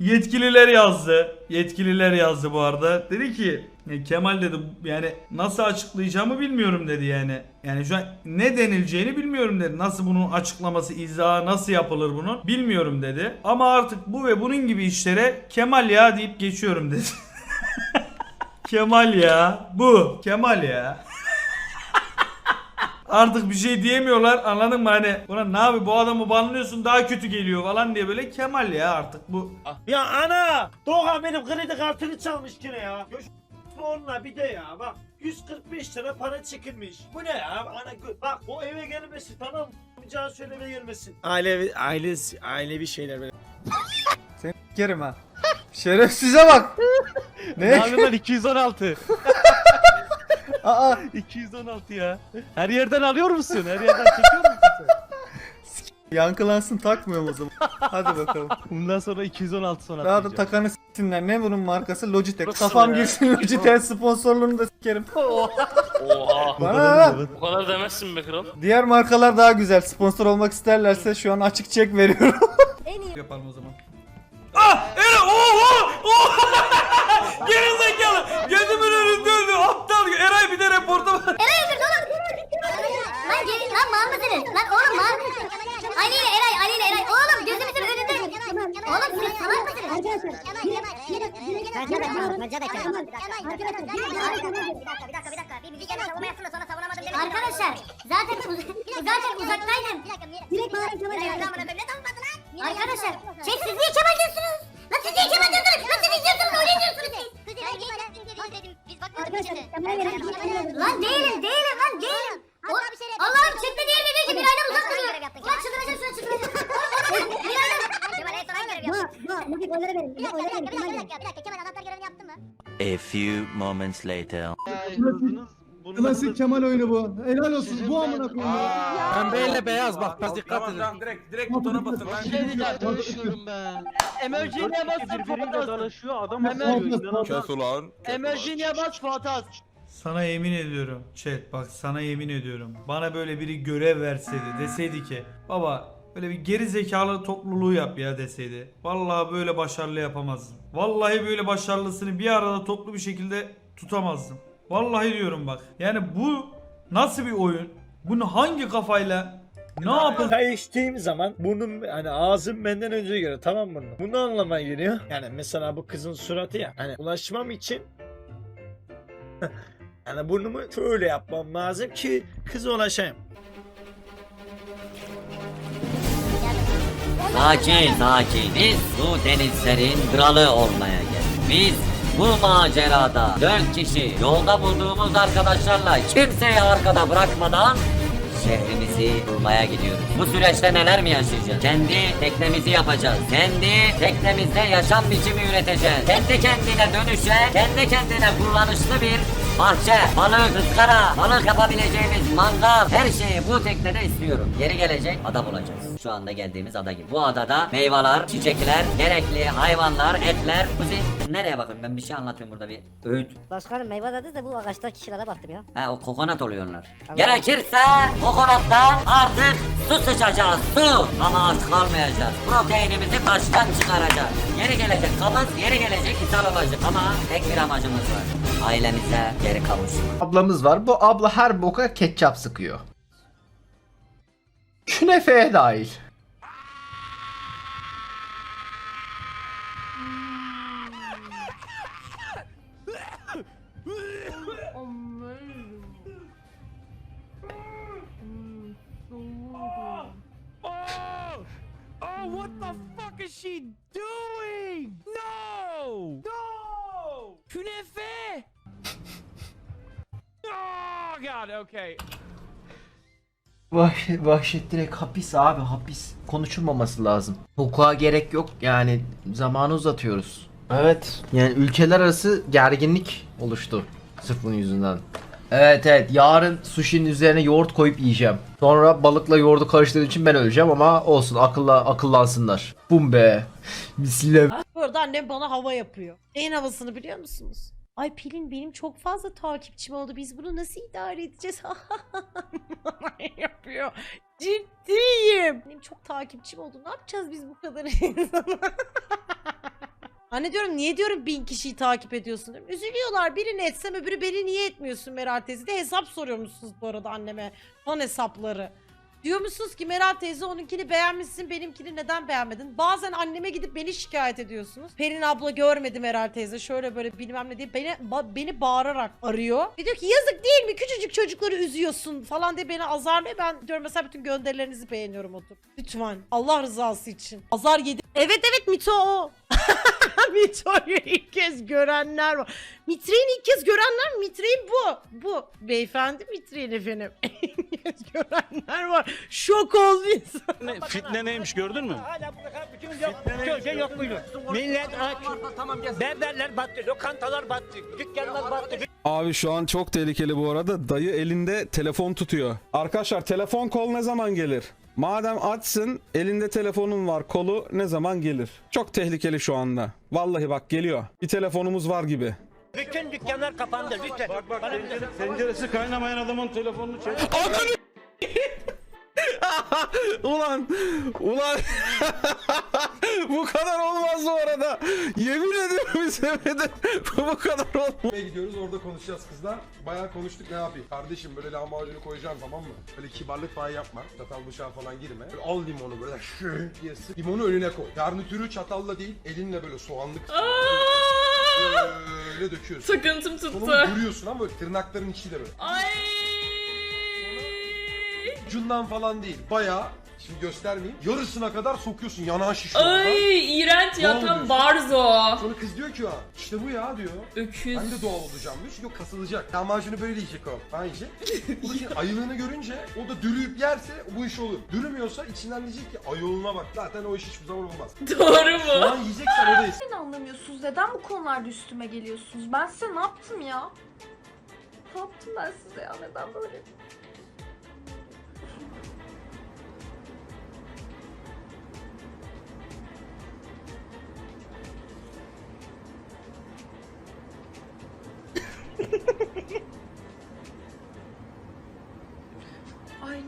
Yetkililer yazdı. Yetkililer yazdı bu arada. Dedi ki "E, Kemal dedi yani nasıl açıklayacağımı bilmiyorum dedi yani. Yani şu an ne denileceğini bilmiyorum dedi. Nasıl bunun açıklaması, izahı nasıl yapılır bunun bilmiyorum dedi. Ama artık bu ve bunun gibi işlere Kemal ya deyip geçiyorum dedi. Kemal ya. Bu. Kemal ya. Artık bir şey diyemiyorlar anladın mı hani buna ne abi bu adamı banlıyorsun daha kötü geliyor falan diye böyle Kemal ya artık bu Ya ana! Doğan benim kredi kartını çalmış yine ya. Şu onunla bir de ya bak 145 lira para çekilmiş. Bu ne ya? Ana gö- bak o eve gelmesin tamam mı? Can söyleme gelmesin. Aile aile ailevi şeyler böyle. Kerim ha. Şerefsize bak. ne? Lan 216. Aa 216 ya. Her yerden alıyor musun? Her yerden çekiyor musun sen? yankılansın takmıyorum o zaman. Hadi bakalım. Bundan sonra 216 sonra Daha da atlayacağım. takanı s**tinler. Ne bunun markası? Logitech. Nasıl Kafam ya? girsin Logitech sponsorluğunu da sikerim. Oha. Bana ne lan? Bu kadar demezsin be kral. Diğer markalar daha güzel. Sponsor olmak isterlerse şu an açık çek veriyorum. En iyi Yapalım o zaman. Ah! Eren! Oha! Oha! Geri zekalı! Gözümün önünde öldü! Aptal! Eray bir de reporta bak. Eray öldürdü oğlum. Lan geri lan mal mısınız? Lan oğlum mal. Ali ile Eray, Ali ile Eray. Oğlum gözümüzün önünde. Oğlum siz salak mısınız? Arkadaşlar, Bence de Kemal, bence de Kemal. Arkadaşlar zaten zaten uzaktaydım. Direkt bağırın Kemal. Arkadaşlar şey siz niye Kemal diyorsunuz? Lan siz niye Kemal diyorsunuz? Lan siz izliyorsunuz öyle diyorsunuz siz. Arkadaşlar, Kemal'e verin, Kemal'e verin. Lan değilim değilim. Mugi oyları verin. Mugi oyları verin. Kemal verin. A few moments later. Klasik Kemal oyunu bu. Helal olsun. Bu amına koyayım. ya. Pembeyle beyaz bak biraz dikkat edin. direkt direkt butona basın. Ben tanışıyorum ben. Emergency'ye bas birbiriyle dalaşıyor adam Kes ulan. Emergency'ye bas Fuat Sana yemin ediyorum chat bak sana yemin ediyorum. Bana böyle biri görev verseydi deseydi ki baba böyle bir geri zekalı topluluğu yap ya deseydi. Vallahi böyle başarılı yapamazdım. Vallahi böyle başarılısını bir arada toplu bir şekilde tutamazdım. Vallahi diyorum bak. Yani bu nasıl bir oyun? Bunu hangi kafayla ne yapın? Çay içtiğim zaman burnum hani ağzım benden önce göre tamam mı? Bunu anlamaya geliyor. Yani mesela bu kızın suratı ya. Hani ulaşmam için yani burnumu şöyle yapmam lazım ki kıza ulaşayım. Sakin sakin. Biz bu denizlerin kralı olmaya geldik. Biz bu macerada dört kişi yolda bulduğumuz arkadaşlarla kimseyi arkada bırakmadan şehrimizi bulmaya gidiyoruz. Bu süreçte neler mi yaşayacağız? Kendi teknemizi yapacağız. Kendi teknemizde yaşam biçimi üreteceğiz. Kendi kendine dönüşe, kendi kendine kullanışlı bir bahçe, balık, ızgara, balık yapabileceğimiz mangal, her şeyi bu teknede istiyorum. Geri gelecek ada bulacağız. Şu anda geldiğimiz ada gibi. Bu adada meyveler, çiçekler, gerekli hayvanlar, etler. Kuzi nereye bakın ben bir şey anlatıyorum burada bir öğüt. Başkanım meyve dediniz de bu ağaçta kişilere baktım ya. Ha o kokonat oluyorlar. Tamam. Gerekirse kokonattan artık su sıçacağız su. Ama aç kalmayacağız. Proteinimizi taştan çıkaracağız. Yeri gelecek kabız, yeri gelecek ishal olacak. Ama tek bir amacımız var. Ailemize geri kavuşmak. ablamız var. Bu abla her boka ketçap sıkıyor. Künefeye dahil. Oh! Oh, what the fuck is she Oh god, okay. Vahşet, vahşet direkt hapis abi hapis. Konuşulmaması lazım. Hukuka gerek yok yani zamanı uzatıyoruz. Evet yani ülkeler arası gerginlik oluştu sırf bunun yüzünden. Evet evet yarın sushi'nin üzerine yoğurt koyup yiyeceğim. Sonra balıkla yoğurdu karıştırdığım için ben öleceğim ama olsun akılla akıllansınlar. Bum be. Bismillah. Bu arada annem bana hava yapıyor. Neyin havasını biliyor musunuz? Ay Pelin benim çok fazla takipçim oldu. Biz bunu nasıl idare edeceğiz? Yapıyor. Ciddiyim. Benim çok takipçim oldu. Ne yapacağız biz bu kadar insana? Hani diyorum niye diyorum bin kişiyi takip ediyorsun diyorum. Üzülüyorlar birini etsem öbürü beni niye etmiyorsun Meral teyze de hesap soruyormuşsunuz bu arada anneme. Son hesapları. Diyor musunuz ki Meral teyze onunkini beğenmişsin benimkini neden beğenmedin? Bazen anneme gidip beni şikayet ediyorsunuz. Perin abla görmedi Meral teyze şöyle böyle bilmem ne diye beni, ba- beni bağırarak arıyor. Ve diyor ki yazık değil mi küçücük çocukları üzüyorsun falan diye beni azarlıyor. Ben diyorum mesela bütün gönderilerinizi beğeniyorum oturup. Lütfen Allah rızası için. Azar yedi. Evet evet Mito o. Mito'yu ilk kez görenler var. Mitre'yi ilk kez görenler mi? Mitre'yi bu. Bu. Beyefendi Mitre'yi efendim. ilk kez görenler var. Şok oldu insan. Fitne neymiş gördün mü? Hala burada bütün köşe yok muydu? Millet aç. Berberler battı, lokantalar battı, dükkanlar battı. Abi şu an çok tehlikeli bu arada. Dayı elinde telefon tutuyor. Arkadaşlar telefon kol ne zaman gelir? Madem açsın elinde telefonun var kolu ne zaman gelir? Çok tehlikeli şu anda. Vallahi bak geliyor. Bir telefonumuz var gibi. Bütün dükkanlar kapandı lütfen. Bak bak Tenceresi kaynamayan adamın telefonunu çek. ulan ulan bu kadar olmaz bu arada. Yemin ediyorum izlemedim. bu kadar olmaz. gidiyoruz orada konuşacağız kızla. Bayağı konuştuk ne yapayım. Kardeşim böyle lahmacunu koyacağım tamam mı? Böyle kibarlık falan yapma. Çatal bıçağı falan girme. Böyle al limonu böyle şöyle diye sık. Limonu önüne koy. Garnitürü çatalla değil elinle böyle soğanlık böyle döküyorsun. Sıkıntım Sonra vuruyorsun ama böyle tırnakların içiyle böyle. Ay. Ucundan falan değil. Bayağı şimdi göstermeyeyim. Yarısına kadar sokuyorsun yanağı şişiyor. Ay iğrenç ya, tam barzo. Sonra kız diyor ki ya işte bu ya diyor. Öküz. Ben de doğal olacağım diyor çünkü o kasılacak. Lahmacunu böyle yiyecek o. Ben yiyecek. Bu da şimdi ayılığını görünce o da dürüyüp yerse bu iş olur. Dürümüyorsa içinden diyecek ki ayoluna bak. Zaten o iş hiçbir zaman olmaz. Doğru Soğan yiyeceksen o da yesin. Beni anlamıyorsunuz. Neden bu konularda üstüme geliyorsunuz? Ben size ne yaptım ya? Ne yaptım ben size ya? Neden böyle?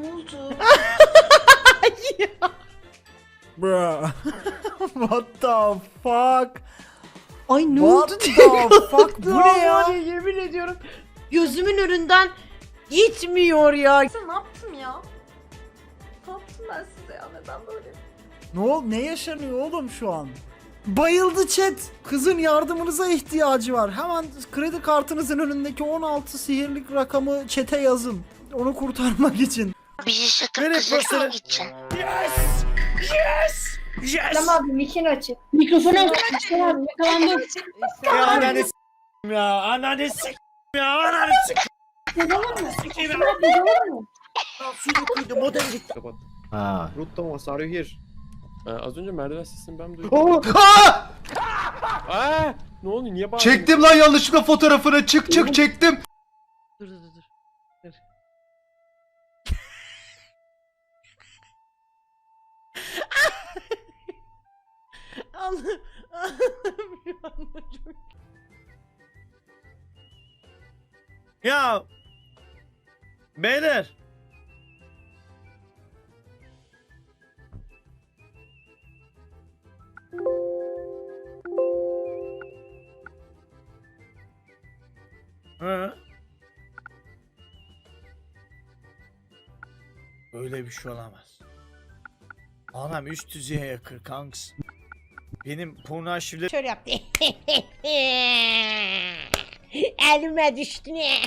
Ne oldu? Bro. What the fuck? Ay ne What oldu the fuck? Bu ne ya? Yemin ediyorum. Gözümün önünden gitmiyor ya. Size ne yaptım ya? Ne yaptım ben size ya? Neden böyle? Ne ol ne yaşanıyor oğlum şu an? Bayıldı chat. Kızın yardımınıza ihtiyacı var. Hemen kredi kartınızın önündeki 16 sihirlik rakamı chat'e yazın. Onu kurtarmak için. Bizi satıp Nereye kızlarına mı gideceksin? Yes! abi mikini açık. Mikrofonu aç. abi yakalandım. Ya ananı s**im ya, ananı s**im ya, ananı s**im Ne olur mu? s**im ya. Abi modem gitti. Ha. Ruth Thomas are you here? az önce merdiven sesini ben duydum. Oo! Aa! Ne oldu niye bağırdın? Çektim lan yanlışlıkla fotoğrafını. Çık çık çektim. Dur. dur. Dur. Ya beyler Hı? Böyle bir şey olamaz. Anam üst düzeye yakır kanks. Benim porno arşivlerim Şöyle yaptı. Elime düştü ne?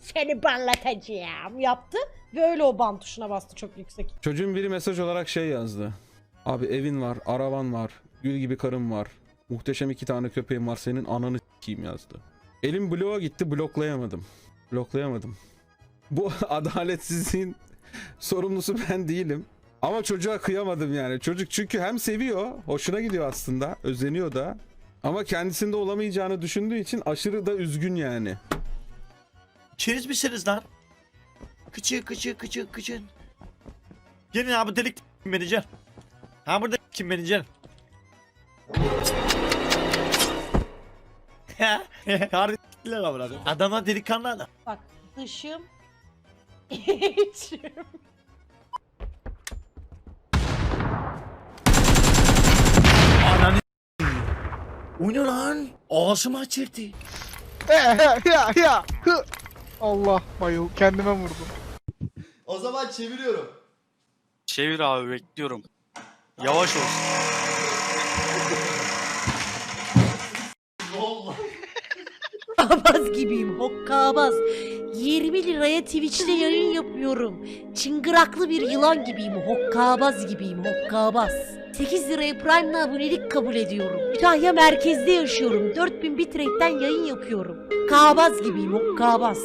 Seni banlatacağım yaptı. Böyle o ban tuşuna bastı çok yüksek. Çocuğun biri mesaj olarak şey yazdı. Abi evin var, araban var, gül gibi karın var. Muhteşem iki tane köpeğin var senin ananı s**eyim yazdı. Elim bloğa gitti bloklayamadım. Bloklayamadım. Bu adaletsizliğin sorumlusu ben değilim. Ama çocuğa kıyamadım yani. Çocuk çünkü hem seviyor, hoşuna gidiyor aslında, özeniyor da. Ama kendisinde olamayacağını düşündüğü için aşırı da üzgün yani. İçeriz misiniz lan? Kıçı kıçı kıçı kıçın. Gelin abi delik gel. Ha burada kim gel. Harbi Adamlar delikanlı adam. Bak dışım içim O ne lan? Ağzımı açırdı. ya ya. Allah bayıl kendime vurdum. O zaman çeviriyorum. Çevir abi bekliyorum. Yavaş olsun. Hokkabaz gibiyim hokkabaz. 20 liraya Twitch'te yayın yapıyorum. Çıngıraklı bir yılan gibiyim hokkabaz gibiyim hokkabaz. 8 liraya Prime'la abonelik kabul ediyorum. Kütahya merkezde yaşıyorum. 4000 bitrate'den yayın yapıyorum. Kabaz gibiyim hokkabaz.